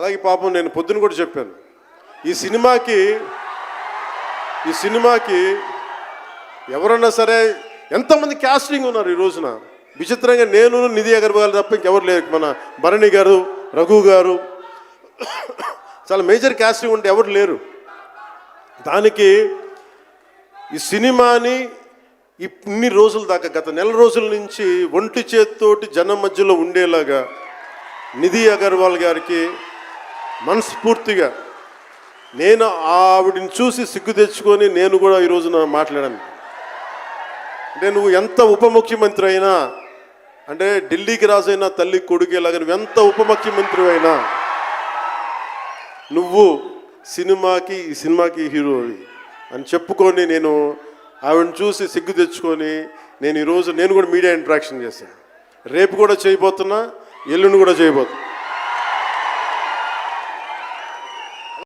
అలాగే పాపం నేను పొద్దున కూడా చెప్పాను. ఈ సినిమాకి ఈ సినిమాకి ఎవరన్నా సరే ఎంతమంది క్యాస్టింగ్ ఉన్నారు ఈ రోజున? విచిత్రంగా నేను నిధి అగర్వాల్ తప్ప ఇంకెవరు లేరు. మన భరణి గారు రఘు గారు. చాలా మేజర్ క్యాస్టింగ్ ఉంటే ఎవరు లేరు. దానికి ఈ సినిమాని ఇన్ని రోజుల దాకా గత నెల రోజుల నుంచి ఒంటి చేత్తోటి జనం మధ్యలో ఉండేలాగా నిధి అగర్వాల్ గారికి మనస్ఫూర్తిగా నేను ఆవిడని చూసి సిగ్గు తెచ్చుకొని నేను కూడా ఈ రోజున మాట్లాడాను. అంటే నువ్వు ఎంత ఉప ముఖ్యమంత్రి అయినా అంటే ఢిల్లీకి రాజైన తల్లి కొడుకేలాగా నువ్వు ఎంత ఉప ముఖ్యమంత్రి అయినా నువ్వు సినిమాకి ఈ సినిమాకి హీరోవి అని చెప్పుకొని నేను ఆవిడని చూసి సిగ్గు తెచ్చుకొని నేను ఈరోజు నేను కూడా మీడియా ఇంట్రాక్షన్ చేశాను. రేపు కూడా చేయబోతున్నా ఎల్లుండి కూడా చేయబోతున్నా.